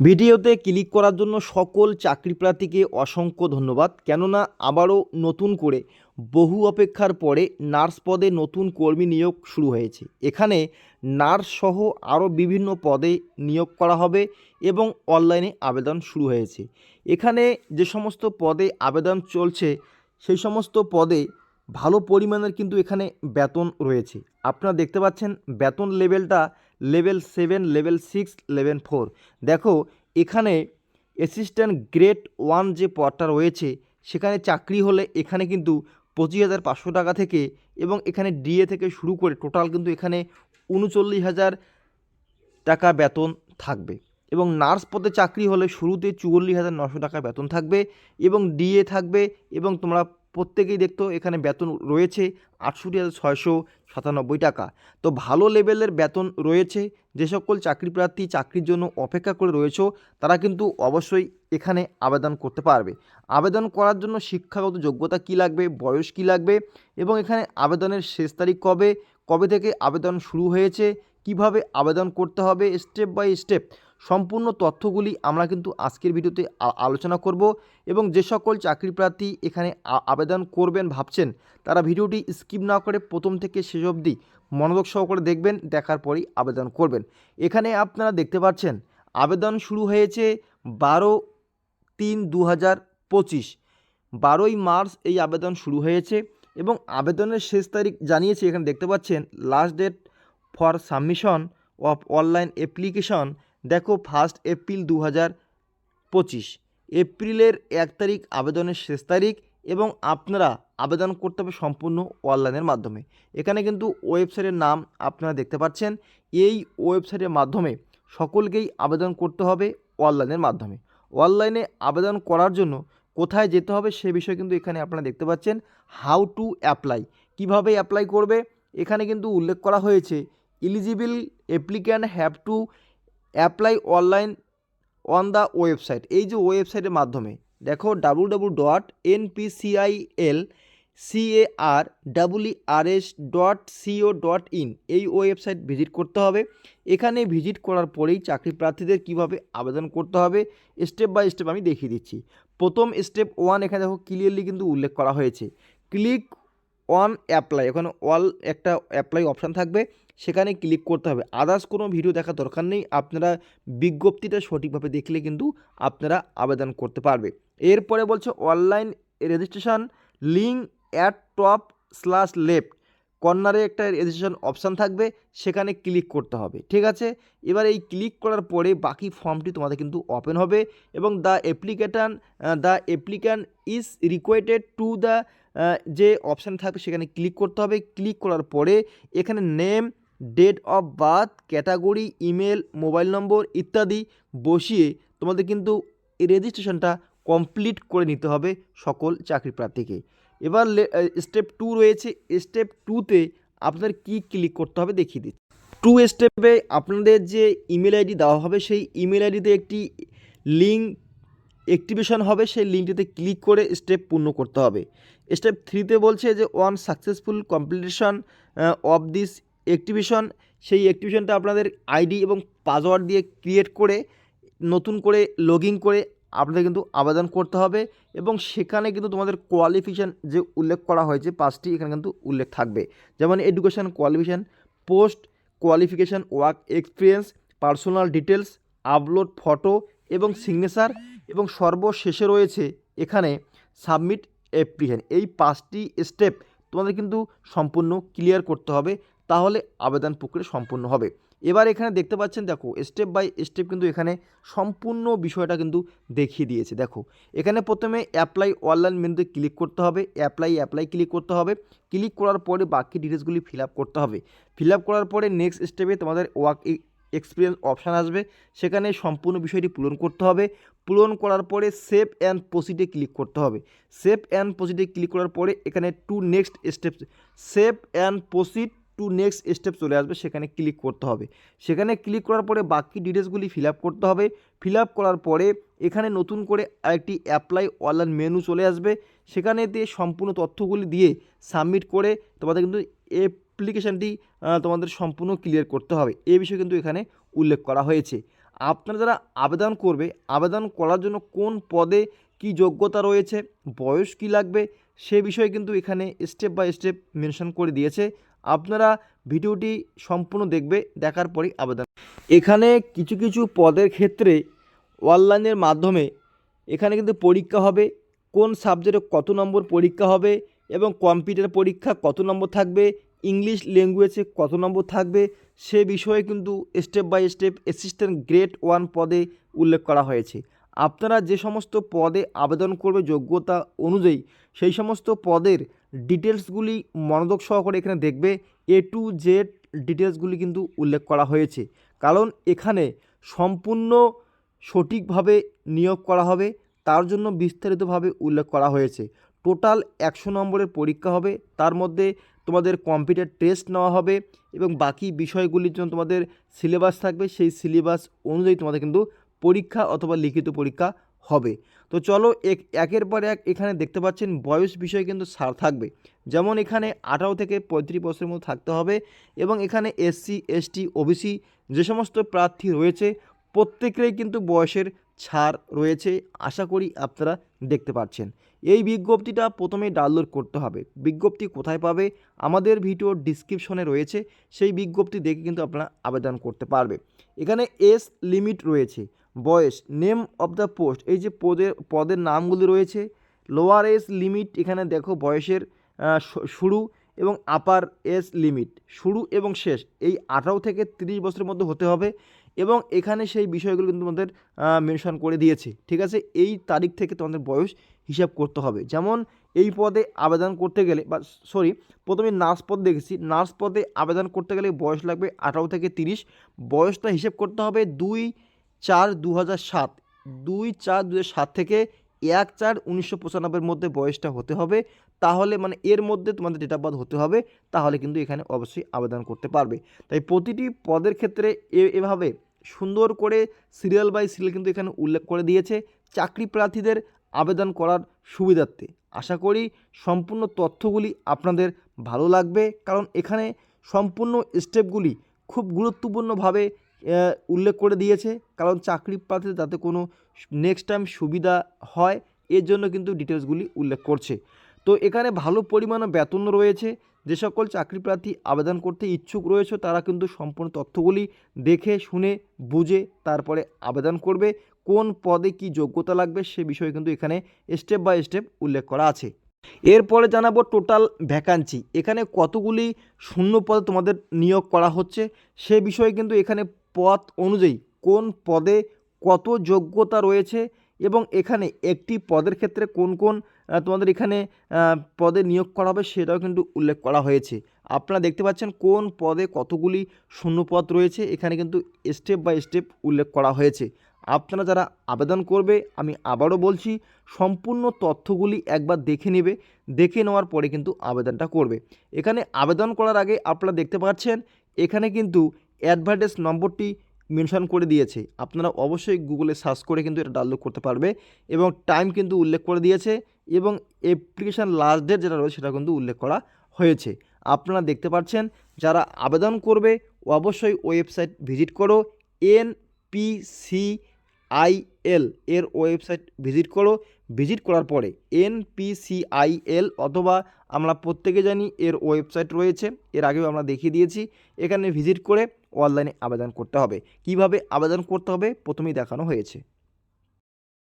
ভিডিওতে ক্লিক করার জন্য সকল চাকরি প্রার্থীকে অসংখ্য ধন্যবাদ। কেননা আবারও নতুন করে বহু অপেক্ষার পরে নার্স পদে নতুন কর্মী নিয়োগ শুরু হয়েছে। এখানে নার্স সহ আরও বিভিন্ন পদে নিয়োগ করা হবে এবং অনলাইনে আবেদন শুরু হয়েছে। এখানে যে সমস্ত পদে আবেদন চলছে, সেই সমস্ত পদে ভালো পরিমাণের কিন্তু এখানে বেতন রয়েছে। আপনারা দেখতে পাচ্ছেন, বেতন লেভেলটা level seven, level six, level four. দেখো, এখানে অ্যাসিস্ট্যান্ট গ্রেড ওয়ান যে পদটা রয়েছে, সেখানে চাকরি হলে এখানে কিন্তু পঁচিশ হাজার পাঁচশো টাকা থেকে এবং এখানে ডিএ থেকে শুরু করে টোটাল কিন্তু এখানে উনচল্লিশ হাজার টাকা বেতন থাকবে। এবং নার্স পদে চাকরি হলে শুরুতে চুয়াল্লিশ হাজার নশো টাকা বেতন থাকবে এবং ডিএ থাকবে এবং তোমরা প্রত্যেকেই দেখতো এখানে বেতন রয়েছে আটষট্টি হাজার ছয়শো সাতানব্বই টাকা। তো ভালো লেভেলের বেতন রয়েছে, যে সকল চাকরি প্রার্থী চাকরির জন্য অপেক্ষা করে রয়েছো, তারা কিন্তু অবশ্যই এখানে আবেদন করতে পারবে। আবেদন করার জন্য শিক্ষাগত যোগ্যতা কী লাগবে, বয়স কী লাগবে এবং এখানে আবেদনের শেষ তারিখ কবে কবে থেকে আবেদন শুরু হয়েছে কীভাবে আবেদন করতে হবে স্টেপ বাই স্টেপ সম্পূর্ণ তথ্যগুলি আমরা কিন্তু আজকের ভিডিওতে আলোচনা করব এবং যে সকল চাকরি প্রার্থী এখানে আবেদন করবেন, ভাবছেন, তারা ভিডিওটি স্কিপ না করে প্রথম থেকে শেষ অবধি মনোযোগ সহকারে দেখবেন, দেখার পরেই আবেদন করবেন। এখানে আপনারা দেখতে পাচ্ছেন, আবেদন শুরু হয়েছে বারো তিন দু হাজার পঁচিশ। বারোই মার্চ এই আবেদন শুরু হয়েছে এবং আবেদনের শেষ তারিখ জানিয়েছে, এখানে দেখতে পাচ্ছেন, last date for submission of online application, দেখো ফার্স্ট এপ্রিল দু হাজার পঁচিশ। এপ্রিলের এক তারিখ আবেদনের শেষ তারিখ এবং আপনারা আবেদন করতে হবে সম্পূর্ণ অনলাইনের মাধ্যমে। এখানে কিন্তু ওয়েবসাইটের নাম আপনারা দেখতে পাচ্ছেন। এই ওয়েবসাইটের মাধ্যমে সকলকেই আবেদন করতে হবে অনলাইনের মাধ্যমে। অনলাইনে আবেদন করার জন্য কোথায় যেতে হবে সে বিষয়ে কিন্তু এখানে আপনারা দেখতে পাচ্ছেন। হাউ টু অ্যাপ্লাই কীভাবে অ্যাপ্লাই করবে? এখানে কিন্তু উল্লেখ করা হয়েছে eligible applicant have to apply online on the website এই যে ওয়েবসাইটের মাধ্যমে, দেখো W W dot N NPCIL C A R S dot C O dot in এই ওয়েবসাইট ভিজিট করতে হবে। এখানে ভিজিট করার পরেই চাকরি প্রার্থীদের কীভাবে আবেদন করতে হবে স্টেপ বাই স্টেপ আমি দেখিয়ে দিচ্ছি। প্রথম স্টেপ ওয়ান এখানে দেখো ক্লিয়ারলি কিন্তু উল্লেখ করা হয়েছে। ক্লিক অন অ্যাপ্লাই ওখানে অল একটা অ্যাপ্লাই অপশান থাকবে। সেখানে ক্লিক করতে হবে। আদার্স কোনো ভিডিও দেখার দরকার নেই। আপনারা বিজ্ঞপ্তিটা সঠিকভাবে দেখলে কিন্তু আপনারা আবেদন করতে পারবে। এরপরে বলছে online registration link at top slash left কর্নারে একটা রেজিস্ট্রেশন অপশান থাকবে। সেখানে ক্লিক করতে হবে। ঠিক আছে? এবার এই ক্লিক করার পরে বাকি ফর্মটি তোমাদের কিন্তু ওপেন হবে এবং the applicant the applicant is requested to the যে অপশান থাকবে সেখানে ক্লিক করতে হবে। ক্লিক করার পরে এখানে name date of birth category email mobile number ইত্যাদি বসিয়ে তোমাদের কিন্তু এই রেজিস্ট্রেশনটা কমপ্লিট করে নিতে হবে সকল চাকরি প্রার্থীকে এবার স্টেপ টু রয়েছে। স্টেপ টুতে আপনাদের কি ক্লিক করতে হবে দেখিয়ে দিচ্ছি। টু স্টেপে আপনাদের যে ইমেল আইডি দেওয়া হবে, সেই ইমেল আইডিতে একটি লিঙ্ক অ্যাক্টিভেশন হবে। সেই লিঙ্কটিতে ক্লিক করে স্টেপ পূর্ণ করতে হবে। স্টেপ থ্রিতে বলছে যে one successful completion of this activation সেই অ্যাক্টিভেশনটা আপনাদের আইডি এবং পাসওয়ার্ড দিয়ে ক্রিয়েট করে, নতুন করে লগ ইন করে আপনাদের কিন্তু আবেদন করতে হবে এবং সেখানে কিন্তু তোমাদের কোয়ালিফিকেশান যে উল্লেখ করা হয়েছে, পাঁচটি এখানে কিন্তু উল্লেখ থাকবে। যেমন education qualification post qualification work experience personal details upload photo এবং সিগনেচার এবং সর্বশেষে রয়েছে এখানে সাবমিট অ্যাপ্লিকেশন এই পাঁচটি স্টেপ তোমাদের কিন্তু সম্পূর্ণ ক্লিয়ার করতে হবে। তাহলে আবেদন প্রক্রিয়া সম্পূর্ণ হবে। এবার এখানে দেখতে পাচ্ছেন, দেখো স্টেপ বাই স্টেপ কিন্তু এখানে সম্পূর্ণ বিষয়টা কিন্তু দেখিয়ে দিয়েছে। দেখো, এখানে প্রথমে অ্যাপ্লাই অনলাইন মেনুতে ক্লিক করতে হবে। অ্যাপ্লাই অ্যাপ্লাই ক্লিক করতে হবে। ক্লিক করার পরে বাকি ডিটেলসগুলি ফিল আপ করতে হবে। ফিল আপ করার পরে নেক্সট স্টেপে তোমাদের ওয়ার্ক এক্সপিরিয়েন্স অপশান আসবে। সেখানে সম্পূর্ণ বিষয়টি পূরণ করতে হবে। পূরণ করার পরে সেভ অ্যান্ড প্রসিডে ক্লিক করতে হবে। সেভ অ্যান্ড প্রসিডে ক্লিক করার পরে এখানে to next step save and proceed to next step চলে আসবে, সেখানে ক্লিক করতে হবে। সেখানে ক্লিক করার পরে বাকি ডিটেলসগুলি ফিল আপ করতে হবে। ফিল আপ করার পরে এখানে নতুন করে আরেকটি অ্যাপ্লাই অনলাইন মেনু চলে আসবে। সেখানে দিয়ে সম্পূর্ণ তথ্যগুলি দিয়ে সাবমিট করে তোমাদের কিন্তু অ্যাপ্লিকেশানটি তোমাদের সম্পূর্ণ ক্লিয়ার করতে হবে। এই বিষয়ে কিন্তু এখানে উল্লেখ করা হয়েছে। আপনারা যারা আবেদন করবে, আবেদন করার জন্য কোন পদে কি যোগ্যতা রয়েছে, বয়স কি লাগবে, সে বিষয়ে কিন্তু এখানে স্টেপ বাই স্টেপ মেনশন করে দিয়েছে। আপনারা ভিডিওটি সম্পূর্ণ দেখবে, দেখার পরেই আবেদন। এখানে কিছু কিছু পদের ক্ষেত্রে অনলাইনের মাধ্যমে এখানে কিন্তু পরীক্ষা হবে, কোন সাবজেক্টে কত নম্বর পরীক্ষা হবে এবং কম্পিউটার পরীক্ষা কত নম্বর থাকবে, ইংলিশ ল্যাঙ্গুয়েজে কত নম্বর থাকবে, সে বিষয়ে কিন্তু step by step assistant grade one পদে উল্লেখ করা হয়েছে। আপনারা যে সমস্ত পদে আবেদন করবে যোগ্যতা অনুযায়ী সেই সমস্ত পদের ডিটেলসগুলি মনোযোগ সহকারে এখানে দেখবে। এ টু জেড ডিটেলসগুলি কিন্তু উল্লেখ করা হয়েছে। কারণ এখানে সম্পূর্ণ সঠিকভাবে নিয়োগ করা হবে, তার জন্য বিস্তারিতভাবে উল্লেখ করা হয়েছে। টোটাল একশো নম্বরের পরীক্ষা হবে, তার মধ্যে তোমাদের কম্পিউটার টেস্ট নেওয়া হবে এবং বাকি বিষয়গুলির জন্য তোমাদের সিলেবাস থাকবে। সেই সিলেবাস অনুযায়ী তোমাদের কিন্তু পরীক্ষা অথবা লিখিত পরীক্ষা হবে। তো চলো এক, একের পর এক এখানে দেখতে পাচ্ছেন বয়স বিষয়ে কিন্তু সার থাকবে। যেমন এখানে আঠারো থেকে পঁয়ত্রিশ বছরের মধ্যে থাকতে হবে এবং এখানে এসসি, এসটি, ওবিসি যে সমস্ত প্রার্থী রয়েছে প্রত্যেকেরই কিন্তু বয়সের ছাড় রয়েছে আশা করি আপনারা দেখতে পাচ্ছেন। এই বিজ্ঞপ্তিটা প্রথমেই ডাউনলোড করতে হবে। বিজ্ঞপ্তি কোথায় পাবে আমাদের ভিডিও ডিসক্রিপশনে রয়েছে। সেই বিজ্ঞপ্তি দেখে কিন্তু আপনারা আবেদন করতে পারবে। এখানে এস লিমিট রয়েছে। বয়স নেম অফ দ্য পোস্ট এই যে পদের পদের নামগুলি রয়েছে লোয়ার এজ লিমিট এখানে দেখো বয়সের শুরু এবং আপার এজ লিমিট শুরু এবং শেষ, এই আঠারো থেকে তিরিশ বছরের মধ্যে হতে হবে এবং এখানে সেই বিষয়গুলো কিন্তু তোমাদের মেনশন করে দিয়েছে, ঠিক আছে? এই তারিখ থেকে তোমাদের বয়স হিসাব করতে হবে, যেমন এই পদে আবেদন করতে গেলে, বা সরি প্রথমে নার্স পদ দেখেছি নার্স পদে আবেদন করতে গেলে বয়স লাগবে আঠারো থেকে তিরিশ বয়সটা হিসেব করতে হবে, দুই চার দু হাজার সাত, দুই চার দু সাত থেকে এক চার উনিশশো পঁচানব্বইয়ের মধ্যে বয়সটা হতে হবে। তাহলে মানে এর মধ্যে তোমাদের ডেট অফ বার্থ হতে হবে, তাহলে কিন্তু এখানে অবশ্যই আবেদন করতে পারবে। তাই প্রতিটি পদের ক্ষেত্রে এভাবে সুন্দর করে সিরিয়াল বাই সিরিয়াল কিন্তু এখানে উল্লেখ করে দিয়েছে। চাকরি প্রার্থীদের আবেদন করার সুবিধার্থে। আশা করি সম্পূর্ণ তথ্যগুলি আপনাদের ভালো লাগবে, কারণ এখানে সম্পূর্ণ স্টেপগুলি খুব গুরুত্বপূর্ণভাবে উল্লেখ করে দিয়েছে। কারণ চাকরি প্রার্থীদের যাতে কোনো নেক্সট টাইম সুবিধা হয়, এর জন্য কিন্তু ডিটেলসগুলি উল্লেখ করছে। তো এখানে ভালো পরিমাণে বেতন রয়েছে। যে সকল চাকরি প্রার্থী আবেদন করতে ইচ্ছুক রয়েছে, তারা কিন্তু সম্পূর্ণ তথ্যগুলি দেখে, শুনে, বুঝে তারপরে আবেদন করবে। কোন পদে কি যোগ্যতা লাগবে, সে বিষয়ে কিন্তু এখানে স্টেপ বাই স্টেপ উল্লেখ করা আছে। এরপরে জানাব টোটাল ভ্যাকান্সি এখানে কতগুলি শূন্য পদে তোমাদের নিয়োগ করা হচ্ছে, সে বিষয়ে কিন্তু এখানে পদ অনুযায়ী কোন পদে কত যোগ্যতা রয়েছে এবং এখানে একটি পদের ক্ষেত্রে কোন কোন তোমাদের এখানে পদে নিয়োগ করা হবে সেটাও কিন্তু উল্লেখ করা হয়েছে। আপনারা দেখতে পাচ্ছেন কোন পদে কতগুলি শূন্য পদ রয়েছে, এখানে কিন্তু স্টেপ বাই স্টেপ উল্লেখ করা হয়েছে। আপনারা যারা আবেদন করবে, আমি আবারও বলছি, সম্পূর্ণ তথ্যগুলি একবার দেখে নেবে, দেখে নেওয়ার পরে কিন্তু আবেদনটা করবে। এখানে আবেদন করার আগে আপনারা দেখতে পাচ্ছেন, এখানে কিন্তু অ্যাডভার্টাইজ নম্বরটি মেনশন করে দিয়েছে। আপনারা অবশ্যই গুগলে সার্চ করে কিন্তু এটা ডাউনলোড করতে পারবে এবং টাইম কিন্তু উল্লেখ করে দিয়েছে এবং অ্যাপ্লিকেশান লাস্ট ডেট যেটা রয়েছে সেটা কিন্তু উল্লেখ করা হয়েছে। আপনারা দেখতে পাচ্ছেন যারা আবেদন করবে অবশ্যই ওয়েবসাইট ভিজিট করো এন পি সি আইএল এর ওয়েবসাইট ভিজিট করো। ভিজিট করার পরে এনপিসিআইএল অথবা আমরা প্রত্যেকে জানি এর ওয়েবসাইট রয়েছে। এর আগেও আমরা দেখিয়ে দিয়েছি। এখানে ভিজিট করে অনলাইনে আবেদন করতে হবে। কীভাবে আবেদন করতে হবে? প্রথমেই দেখানো হয়েছে।